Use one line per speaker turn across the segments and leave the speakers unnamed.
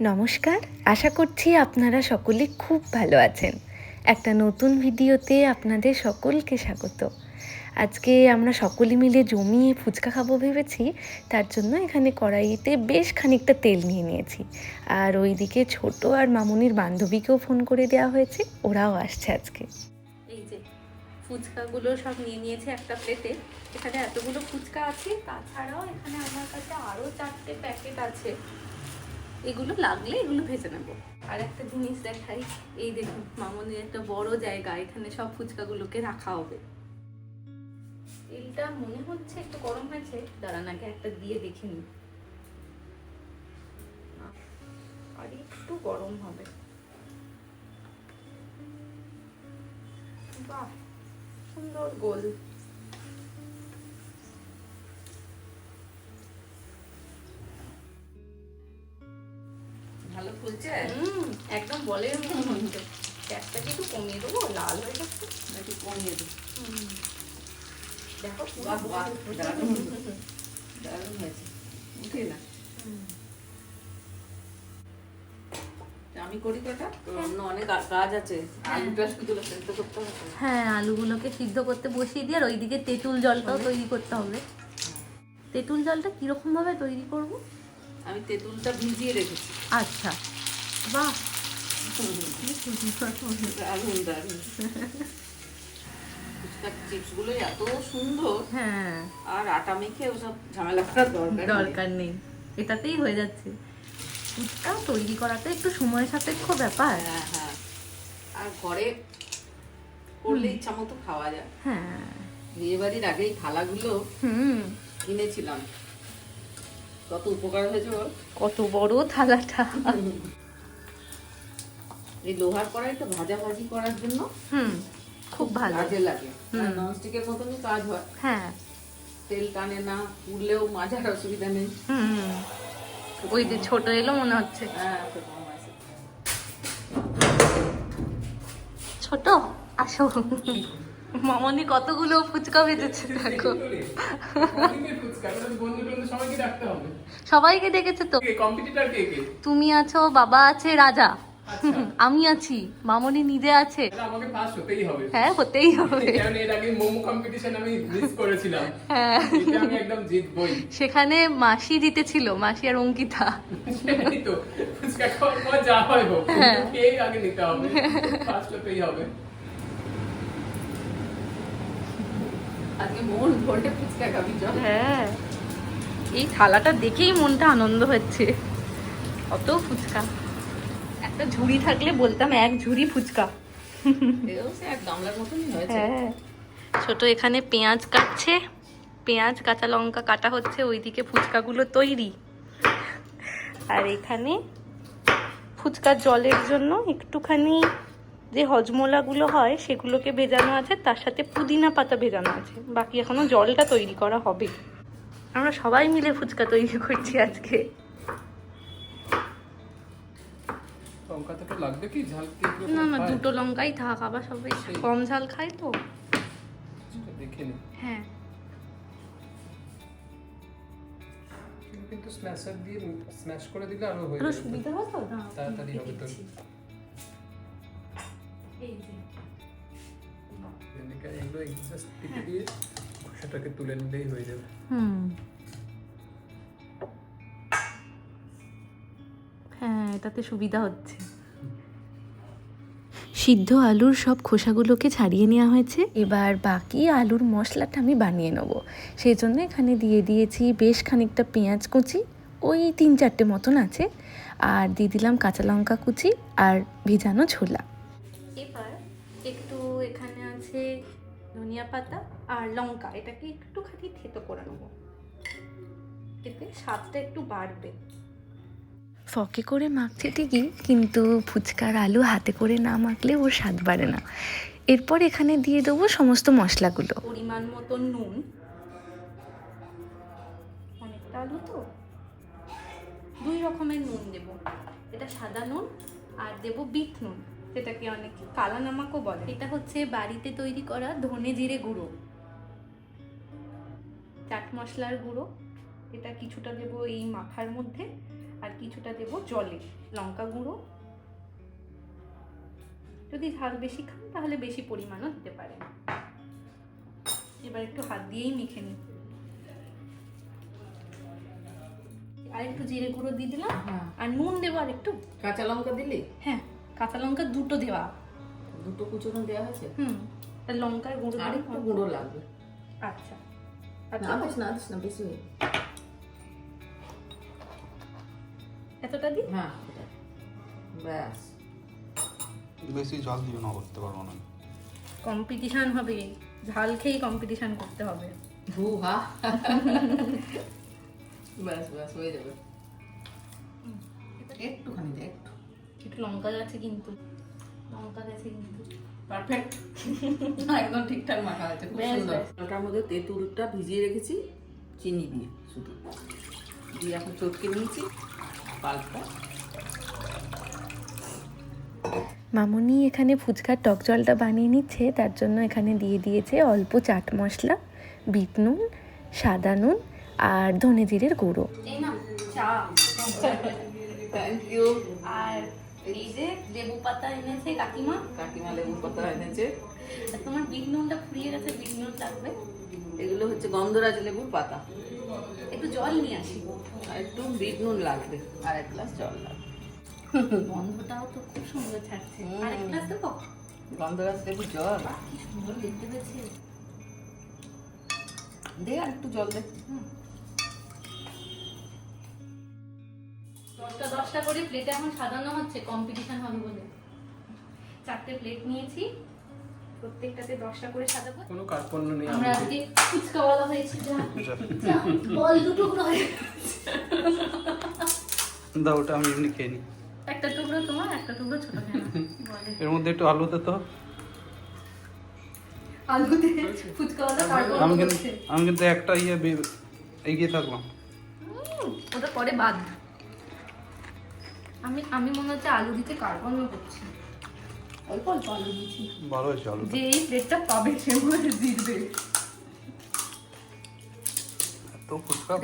নমস্কার, আশা করছি আপনারা সকলে খুব ভালো আছেন। একটা নতুন ভিডিওতে আপনাদের সকলকে স্বাগত। আজকে আমরা সকলে মিলে জমিয়ে ফুচকা খাব ভেবেছি, তার জন্য এখানে কড়াইতে বেশ খানিকটা তেল নিয়ে নিয়েছি। আর ওইদিকে ছোট আর মামুনির বান্ধবীকেও ফোন করে দেওয়া হয়েছে, ওরাও আসছে আজকে।
এই যে, ফুচকাগুলো সব নিয়ে নিয়েছে একটা প্লেটে। এখানে এতগুলো ফুচকা আছে, তাছাড়াও এখানে আমার কাছে আরও চারটে প্যাকেট আছে। এগুলো লাগলে এগুলো ভেজে নেব। আর একটা জিনিস দেখাই, এই দেখুন মামনের একটা বড় জায়গা, এখানে সব ফুচকাগুলোকে রাখা হবে। তেলটা মনে হচ্ছে একটু গরম হয়েছে, দাঁড়ান আগে একটা দিয়ে দেখে নিই। আর একটু গরম হবে। বাহ, সুন্দর গোল।
ভালো ফুলছে?
হুম একদম মতো গ্যাসটাকে একটু কমিয়ে দেবো? লাল হয়ে যাচ্ছে
নাকি কমিয়ে
হুম। দেখো।
দারুণ হয়েছে। উঠে না। আমি করি অনেক কাজ আছে। আলুটা শুধু সেদ্ধ করতে হবে।
হ্যাঁ আলুগুলোকে সিদ্ধ করতে বসিয়ে দিয়ে আর ওইদিকে তেঁতুল জলটাও তৈরি করতে হবে। তেঁতুল জলটা কীরকম ভাবে তৈরি করব?
আমি তেঁতুলটা ভিজিয়ে রেখেছি।
আচ্ছা। বাহ!
দারুণ দারুণ ফুচকার চিপসগুলো এত সুন্দর।
হ্যাঁ।
আর আটা মেখে ওসব ঝামেলা করার দরকার
দরকার নেই। এটাতেই হয়ে যাচ্ছে। ফুচকা তৈরি করাটা একটু সময় সাপেক্ষ ব্যাপার।
হ্যাঁ হ্যাঁ। আর ঘরে করলে ইচ্ছা মতো খাওয়া যায়।
হ্যাঁ।
বিয়ে বাড়ির আগে এই থালাগুলো
হুম।
কিনেছিলাম। কত উপকার হয়েছে
কত বড় থালাটা।
এই লোহার কড়াইটা ভাজা ভাজি করার জন্য
হুম খুব ভালো।
কাজে লাগে। ননস্টিকের মতনই কাজ হয়।
হ্যাঁ।
তেল টানে না পুড়লেও মাজার অসুবিধা নেই।
হুম ওই যে ছোট এলো মনে হচ্ছে।
হ্যাঁ
ছোট? আসো। মামনি কতগুলো ফুচকা ভেজেছে দেখো।
সবাইকে
ডেকেছে তো। তুমি আছো বাবা আছে রাজা। আমি আছি মামনি নিজে আছে।
আমাকে পাস হতেই হবে
হ্যাঁ হতেই হবে।
কারণ এর আগে মোমো কম্পিটিশন আমি মিস করেছিলাম
হ্যাঁ।
আমি একদম জিতবই
সেখানে মাসি জিতেছিল মাসি আর অঙ্কিতা।
তো। ফুচকা খাওয়ার পর যা হয় হোক
হ্যাঁ।
আগে নিতে হবে। হতেই হবে।
আজকে মন ভরে ফুচকা খাবি চল
হ্যাঁ। এই থালাটা দেখেই মনটা আনন্দ হচ্ছে। অত ফুচকা। একটা ঝুড়ি থাকলে বলতাম এক ঝুড়ি ফুচকা। হ্যাঁ। ছোট এখানে পেঁয়াজ কাটছে। পেঁয়াজ কাঁচা লঙ্কা কাটা হচ্ছে ওইদিকে ফুচকাগুলো তৈরি। আর এখানে ফুচকার জলের জন্য একটুখানি যে হজমোলাগুলো হয় সেগুলোকে ভেজানো আছে তার সাথে পুদিনা পাতা ভেজানো আছে। বাকি এখনও জলটা তৈরি করা হবে। আমরা সবাই মিলে ফুচকা তৈরি করছি আজকে। না না দুটো লঙ্কাই থাক আবার সবাই কম ঝাল খায় তো। হ্যাঁ।
কিন্তু স্ম্যাশার দিয়ে স্ম্যাশ করে দিলে আরও হয়ে যাবে।
সুবিধা হতো
তাড়াতাড়ি হবে তো।
এই যে।
এগুলো জাস্ট টিপে দিয়ে খোসাটাকে তুলে নিলেই হয়ে যাবে।
হুম। হ্যাঁ এটাতে সুবিধা হচ্ছে।
সিদ্ধ আলুর সব খোসাগুলোকে ছাড়িয়ে নেওয়া হয়েছে। এবার বাকি আলুর মশলাটা আমি বানিয়ে নেব। সেই জন্য এখানে দিয়ে দিয়েছি বেশ খানিকটা পেঁয়াজ কুচি ওই তিন চারটে মতন আছে। আর দিয়ে দিলাম কাঁচা লঙ্কা কুচি আর ভেজানো ছোলা।
একটু এখানে আছে ধনিয়া পাতা আর লঙ্কা এটাকে একটুখানি থেতো করে নেব। এতে স্বাদটা একটু বাড়বে।
ফকে করে মাখছে ঠিকই কিন্তু ফুচকার আলু হাতে করে না মাখলে ওর স্বাদ বাড়ে না। এরপর এখানে দিয়ে দেবো সমস্ত মশলাগুলো।
পরিমাণ মতো নুন। অনেকটা আলু তো। দুই রকমের নুন দেব। এটা সাদা নুন আর দেব বিট নুন। যেটাকে অনেকে কালা নামাকও বলে। এটা হচ্ছে বাড়িতে তৈরি করা ধনে জিরে গুঁড়ো। চাট মশলার গুঁড়ো। এটা কিছুটা দেব এই মাখার মধ্যে আর কিছুটা দেবো জলে। লঙ্কা গুঁড়ো। যদি ঝাল বেশি খান তাহলে বেশি পরিমাণও দিতে পারেন। এবার একটু হাত দিয়েই মেখে নিই। আর একটু জিরে গুঁড়ো দিয়ে দিলাম।
হ্যাঁ।
আর নুন দেবো আর একটু
কাঁচা লঙ্কা দিলি?
হ্যাঁ। কাঁচা লঙ্কা দুটো দেওয়া।
দুটো কুচনো দেওয়া হয়েছে?
হুম আর লঙ্কার গুঁড়ো
আর একটু গুঁড়ো লাগবে।
আচ্ছা। আর
না দিস না দিস না বেশি
এতটা দি
হ্যাঁ। ব্যাস।
বেশি জল দিও না করতে পারব না।
কম্পিটিশন হবে। ঝাল খেয়েই কম্পিটিশন করতে হবে।
হু হা ব্যাস ব্যাস হয়ে যাবে। একটুখানি দে একটু।
একটু লঙ্কা গেছে কিন্তু। লঙ্কা গেছে কিন্তু।
পারফেক্ট। একদম ঠিকঠাক মাখা হয়েছে খুব সুন্দর। ওটার মধ্যে তেঁতুলটা ভিজিয়ে রেখেছি চিনি দিয়ে শুধু। দিয়ে এখন চটকে নিয়েছি পাল্পটা।
মামুনি এখানে ফুচকার টক জলটা বানিয়ে নিচ্ছে তার জন্য এখানে দিয়ে দিয়েছে অল্প চাট মশলা বিট নুন সাদা নুন আর ধনে জিরের গুঁড়ো।
এই না চা।
থ্যাংক ইউ
আর এই যে লেবু পাতা এনেছে কাকিমা।
কাকিমা লেবু পাতা এনেছে।
তোমার বিট নুনটা ফুরিয়ে গেছে বিট নুন লাগবে।
এগুলো হচ্ছে গন্ধরাজ লেবুর পাতা।
একটু জল নিয়ে আসি।
আর একটু বিট নুন লাগবে আর এক গ্লাস জল লাগবে।
গন্ধটাও তো খুব সুন্দর ছাড়ছে।
হুম।
আর এক গ্লাস দেবো?
গন্ধরাজ লেবুর জল।
কি সুন্দর দেখতে পেয়েছে।
দে আর একটু জল দে।
দশটা দশটা করে প্লেটে এখন সাজানো হচ্ছে কম্পিটিশন হবে বলে। চারটে প্লেট নিয়েছি প্রত্যেকটাতে দশটা করে সাজাবো।
কোনো কার্পণ্য নেই
আমরা
আমি
আজকে ফুচকাওয়ালা হয়েছি যা। বল দুটো টুকরো হয়ে
দাও ওটা আমি এমনি খেয়ে নিই।
একটা টুকরো তোমার একটা টুকরো ছোট
এর মধ্যে একটু আলু দে তো।
আলুতে ফুচকাওয়ালা কার্বন
আমি কিন্তু আমি কিন্তু একটা ইয়ে এগিয়ে থাকলাম।
ওটা পরে বাদ। আমি আমি মনে হচ্ছে আলু দিতে কার্বনও করছি। অল্প অল্প আলু দিয়েছি
ভালো হয়েছে আলু
যে এই প্লেটটা পাবে সে মনে জিতবে।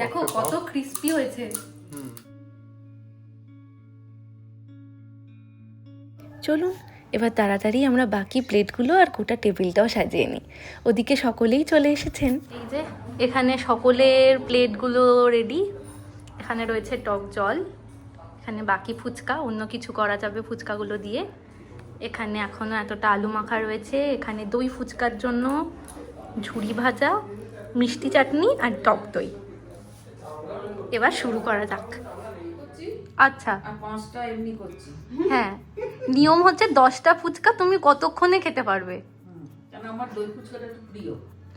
দেখো কত। ক্রিস্পি হয়েছে।
হুম।
চলুন এবার তাড়াতাড়ি আমরা বাকি প্লেটগুলো আর গোটা টেবিলটাও সাজিয়ে নিই। ওদিকে সকলেই চলে এসেছেন।
এই যে এখানে সকলের প্লেটগুলো রেডি এখানে রয়েছে টক জল। এখানে বাকি ফুচকা অন্য কিছু করা যাবে ফুচকাগুলো দিয়ে। এখানে এখনও এতটা আলু মাখা রয়েছে। এখানে দই ফুচকার জন্য ঝুড়ি ভাজা মিষ্টি চাটনি আর টক দই। এবার শুরু করা যাক। আচ্ছা। হ্যাঁ। নিয়ম হচ্ছে দশটা ফুচকা তুমি কতক্ষণে খেতে পারবে?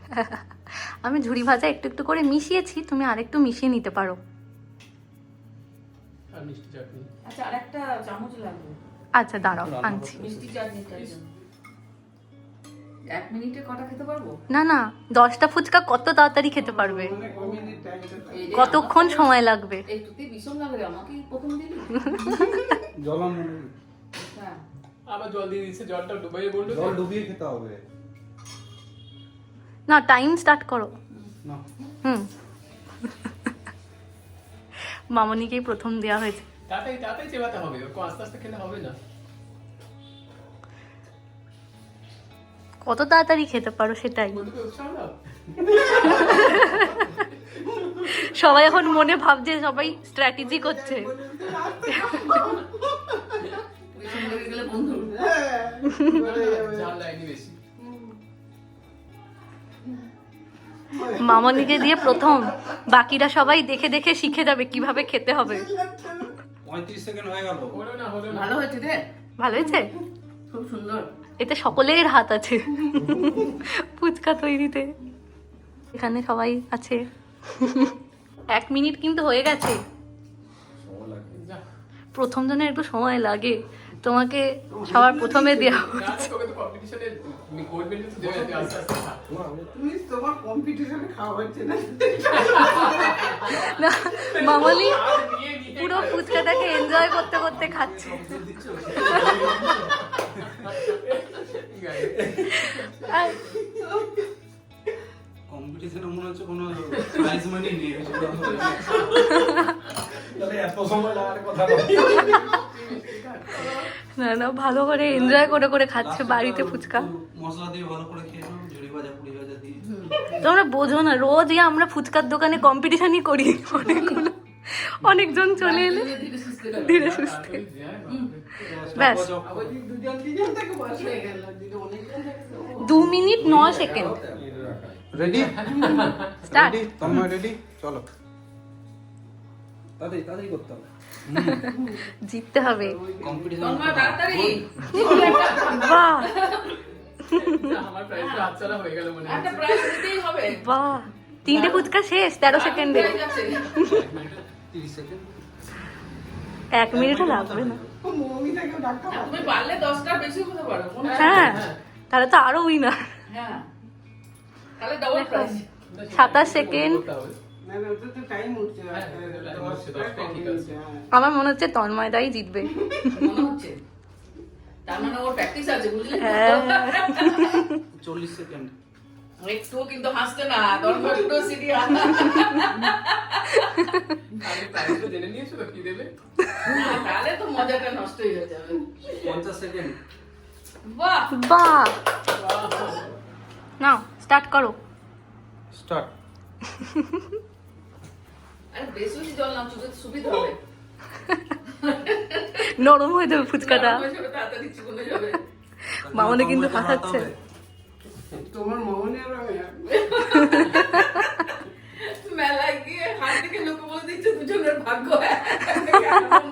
আমি ঝুড়ি ভাজা একটু একটু করে মিশিয়েছি তুমি আরেকটু মিশিয়ে নিতে পারো।
আর মিষ্টি চাটনি।
আচ্ছা আর চামচ লাগবে।
আচ্ছা দাঁড়াও আনছি।
মিষ্টি চাটনিটার জন্য এক মিনিটে কটা খেতে পারব?
না না দশটা ফুচকা কত তাড়াতাড়ি খেতে পারবে? কতক্ষণ সময় লাগবে?
আমাকে- ভীষণ লাগে আমাকে প্রথম দিলি?
জল
হ্যাঁ।
আবার জল দিয়ে দিচ্ছে জলটা ডুবাইয়ে বলল
জল ডুবিয়ে খেতে হবে।
না টাইম স্টার্ট করো।
না।
হুম। মামনিকেই প্রথম দেওয়া হয়েছে।
তাড়াতাড়ি তাড়াতাড়ি চেবাতে হবে ওকে আস্তে আস্তে খেলে হবে না।
কত তাড়াতাড়ি খেতে পারো সেটাই। সবাই এখন মনে ভাবছে সবাই স্ট্র্যাটেজি করছে।
লাইনি বেশি।
মামনিকে দিয়ে প্রথম। বাকিরা সবাই দেখে দেখে শিখে যাবে কীভাবে খেতে হবে।
হয়ে
ভালো হয়েছে রে।
ভালো হয়েছে?
খুব সুন্দর।
এতে সকলের হাত আছে। ফুচকা তৈরিতে। এখানে সবাই আছে। এক মিনিট কিন্তু হয়ে গেছে। প্রথম জনের একটু সময় লাগে। তোমাকে সবার প্রথমে দেওয়া
হচ্ছে। না।
পুরো ফুচকাটাকে এনজয় করতে করতে খাচ্ছে।
কম্পিটিশনে মনে হচ্ছে কোনো প্রাইজ মানি নেই। তাহলে এত
সময় লাগার কথা বলি
না না ভালো করে এনজয় করে করে খাচ্ছে বাড়িতে ফুচকা।
মশলা দিয়ে ভালো করে খেয়ে নাও ভাজা পুরি ভাজা দিয়ে।
তোমরা বোঝো না রোজই আমরা ফুচকার দোকানে কম্পিটিশনই করি অনেকগুলো। অনেকজন চলে এলে
ধীরে সুস্থে।
ব্যাস। দু মিনিট ন সেকেন্ড।
রেডি
স্টার্ট
রেডি চলো।
তাড়াতাড়ি তাড়াতাড়ি করতে হবে।
জিততে হবে। বাহ।
হয়ে মনে
তিনটে ফুচকা শেষ তেরো সেকেন্ডে এক মিনিটও লাগবে না। হ্যাঁ। তাহলে তো আরও উইনার
হ্যাঁ।
সাতাশ সেকেন্ড
হ্যাঁ, আছে।
হ্যাঁ।
আমার মনে হচ্ছে তন্ময়দাই জিতবে।
মনে তার মানে ওর প্র্যাকটিস আছে বুঝলে?
হ্যাঁ।
চল্লিশ সেকেন্ড
একটুও কিন্তু হাসছে না তাহলে তো মজাটা নষ্ট হয়ে যাবে।
পঞ্চাশ সেকেন্ড
বাহ!
বাহ! নাও স্টার্ট করো।
স্টার্ট
আরে বেশি বেশি জল না চুকে সুবিধা হবে
নরম হয়ে যাবে ফুচকাটা।
যাবে
মামনে কিন্তু ফাঁসাচ্ছে।
তোমার মৌনের রঙে
মেলায় গিয়ে হাত থেকে লোকে বলে দিচ্ছে দুজনের ভাগ্য এক।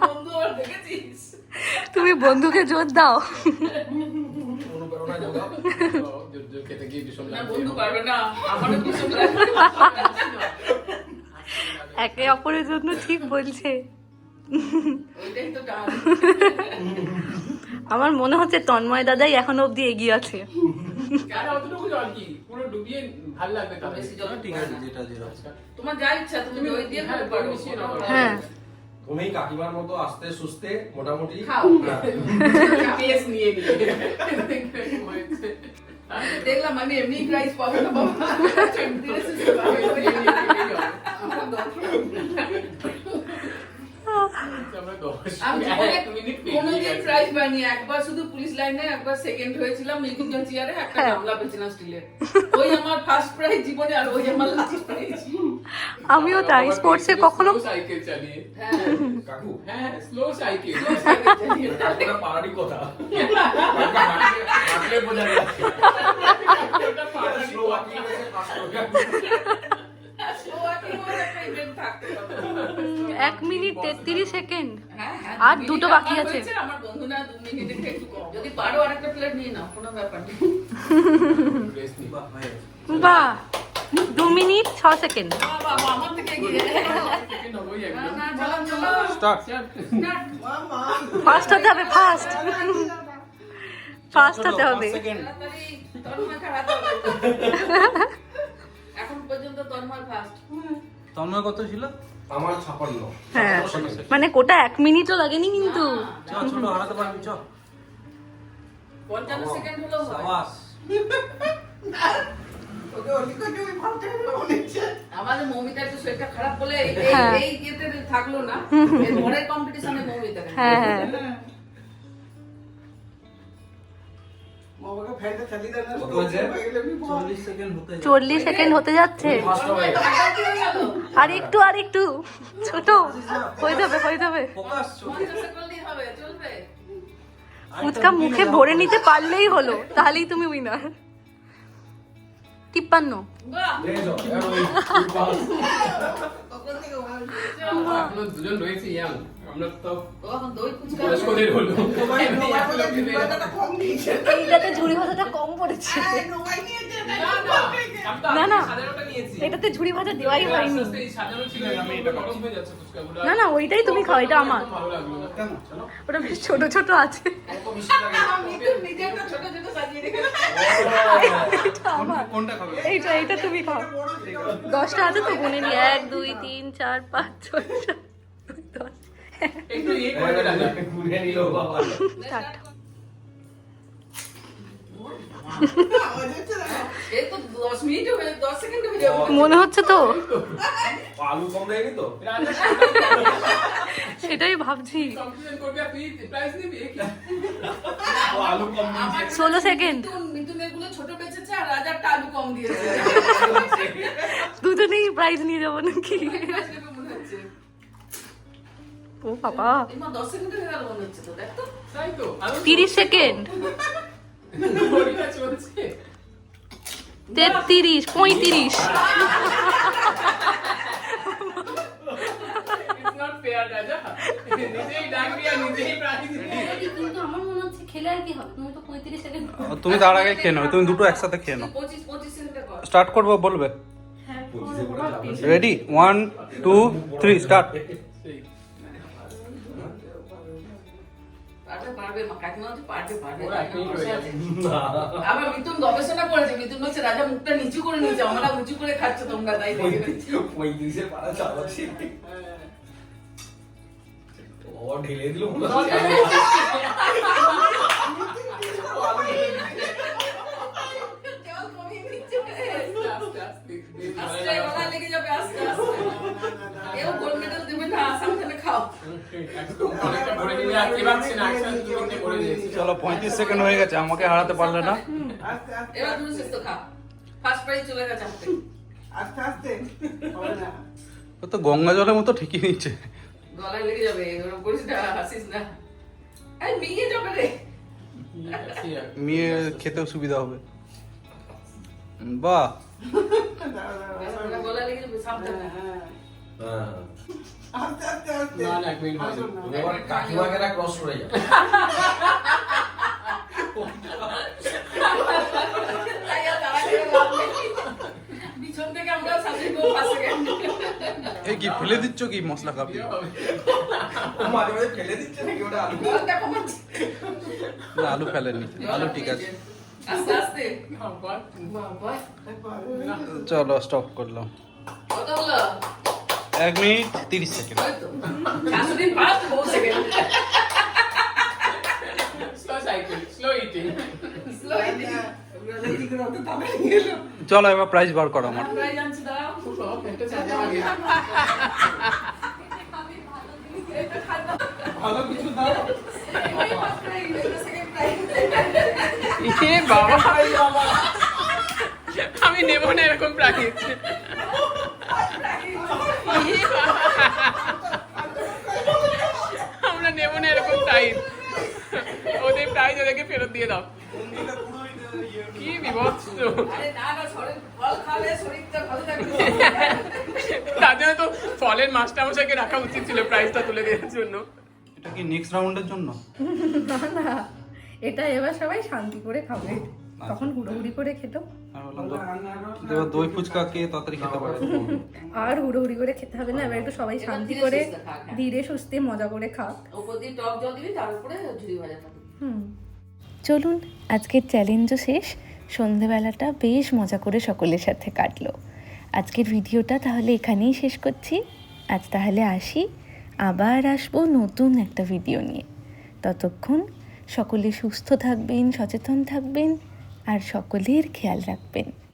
বন্ধু আবার দেখেছিস?
তুমি বন্ধুকে জোর দাও।
না বন্ধু পারবে না। আমারও কিছু লাগবে
একে অপরের জন্য ঠিক বলছে। আমার মনে হচ্ছে তন্ময় দাদাই এখনও অব্দি এগিয়ে আছে।
তোমার যা ইচ্ছা তুমি দিয়ে
হ্যাঁ।
হ্যাঁ।
তুমি কাকিমার মতো আস্তে সুস্তে মোটামুটি
নিয়ে নিয়ে।
দেখলাম আমি এমনি প্রাইস পাবো না একবার শুধু পুলিশ লাইনে একবার সেকেন্ড হয়েছিলাম মিউজিক্যাল চেয়ারে একটা। গামলা পেয়েছিলাম স্টিলের ওই আমার ফার্স্ট প্রাইজ জীবনে আর ওই আমার
আমিও তাই স্পোর্টসে কখনো
সাইকেল চালিয়ে স্লো সাইকেল
পাস
ও আর কি ওর একটা event থাকতে
এক মিনিট তেত্রিশ সেকেন্ড।
হ্যাঁ, হ্যাঁ,
আর দুটো বাকি আছে।
আমার বন্ধুরা দু মিনিট একটু কম যদি পারো আরেকটা প্লেট নিয়ে নাও কোনো ব্যাপার নেই।
বাহ,
দু মিনিট ছ সেকেন্ড। ফার্স্ট হতে হবে ফার্স্ট ফার্স্ট হতে হবে।
এখন পর্যন্ত তন্ময় ফার্স্ট
তন্ময় কত ছিল?
আমার ছাপান্ন।
হ্যাঁ। মানে কোটা এক মিনিটও লাগেনি কিন্তু।
চ ছোট হারাতে পারবি চ
পঞ্চান্ন সেকেন্ড হলো
সাবাস।
আমাদের মৌমিতা একটু শরীরটা খারাপ বলে এই- এই
হ্যাঁ।
থাকল না। এর পরের কম্পিটিশনে মৌমিতা।
হ্যাঁ হ্যাঁ।
চল্লিশ সেকেন্ড হতে
যাচ্ছে। আর একটু আর একটু। ছোট। হয়ে যাবে হয়ে যাবে। ফুচকা মুখে ভরে নিতে পারলেই হলো তাহলেই তুমি উইনার তিপ্পান্ন।
দুজন রয়েছে ইয়াং আমরা তো
ও এখন দই ফুচকা
বয়স্কদের হলো।
এইটাতে ঝুড়ি ভাজাটা কম পড়েছে।
না, না।
এটাতে ঝুড়ি ভাজা দেওয়াই হয়নি।
হয়ে
না না ওইটাই তুমি খাও এটা আমার। ওটা বেশ ছোট ছোট আছে। এইটা এইটা তুমি খাও। দশটা আছে তো গুনে নি এক দুই তিন চার পাঁচ ছয় সাত।
একটু ইয়ে করে
ঘুরে নিল বাবা।
হয়ে-।
মনে হচ্ছে তো?
আলু কম দেয়নি তো?
সেটাই ভাবছি। ষোলো সেকেন্ড দুজনেই প্রাইজ নিয়ে যাব নাকি?
তো
আরও
তিরিশ সেকেন্ড তেত্রিশ পঁয়ত্রিশ
মনে তুমি তো পঁয়ত্রিশ সেকেন্ড
তুমি তার আগে খেয়ে নাও তুমি দুটো একসাথে খেয়ে নাও। স্টার্ট করব বলবে। Ready one two three start
পারবে কাকিমা হচ্ছে পারবে পারবে
হয়ে যাবে।
আবার মিতুন গবেষণা করেছে মিতুন বলছে রাজা মুখটা নিচু করে নিয়েছে আমরা উঁচু করে খাচ্ছ তোমরা তাই দেখে
পঁয়ত্রিশে পাড়া চালাচ্ছি। ও ঢেলে দিল মনে
চলো পঁয়ত্রিশ সেকেন্ড হয়ে গেছে আমাকে হারাতে পারলে না।
আস্তে আস্তে
এবার তুমি শেষ খাও। ফার্স্ট প্রাইজ চলে গেছে
আস্তে আস্তে।
ও তো গঙ্গা জলের মতো ঠিকই নিচ্ছে।
গলায় লেগে যাবে এরকম করিস না হাসিস না। এই মিয়ে যাবে রে।
মেয়ে খেতেও সুবিধা হবে। বাহ।
লেগে যাবে সাবধানে।
হ্যাঁ,
হ্যাঁ।
আস্তে আস্তে আস্তে।
না না এক মিনিট
এবার ক্রস করে যাবে।
এই কি ফেলে দিচ্ছ কি মশলা
মাঝে মাঝে ফেলে দিচ্ছে নাকি ওটা আলু?
না আলু ফেলেনি আলু ঠিক আছে। চলো স্টপ করলাম।
কত হলো
এক মিনিট তিরিশ সেকেন্ড।
ওই তো শাশুড়ি ফার্স্ট বউ second
slow cycle slow eating
slow eating কি করে অত তাড়াতাড়ি গেল
চলো এবার প্রাইস বার করো আমার
বাবা। আমি নেব না এরকম প্রাইজ আমরা নেব না এরকম প্রাইজ ওদের প্রাইজ ওদেরকে ফেরত দিয়ে দাও। কি বিভৎস। তার জন্য তো ফলের মাস্টারমশাইকে রাখা উচিত ছিল প্রাইজটা তুলে দেওয়ার জন্য।
এটা কি নেক্সট রাউন্ডের জন্য?
না না এটা এবার সবাই শান্তি করে খাবে। তখন হুড়োহুড়ি করে খেত।
আমি বললাম তো এবার দই ফুচকা কে তাড়াতাড়ি খেতে পারে?
আর হুড়োহুড়ি করে খেতে হবে না এবার একটু সবাই শান্তি করে
হ্যাঁ।
ধীরে সুস্থে মজা করে খাক।
উপর দিয়ে টক জল দিবি তার উপরে ঝুড়ি ভাজা
হুম।
চলুন আজকের চ্যালেঞ্জও শেষ। সন্ধেবেলাটা বেশ মজা করে সকলের সাথে কাটলো। আজকের ভিডিওটা তাহলে এখানেই শেষ করছি। আজ তাহলে আসি আবার আসব নতুন একটা ভিডিও নিয়ে। ততক্ষণ সকলে সুস্থ থাকবেন সচেতন থাকবেন। আর সকলের খেয়াল রাখবেন।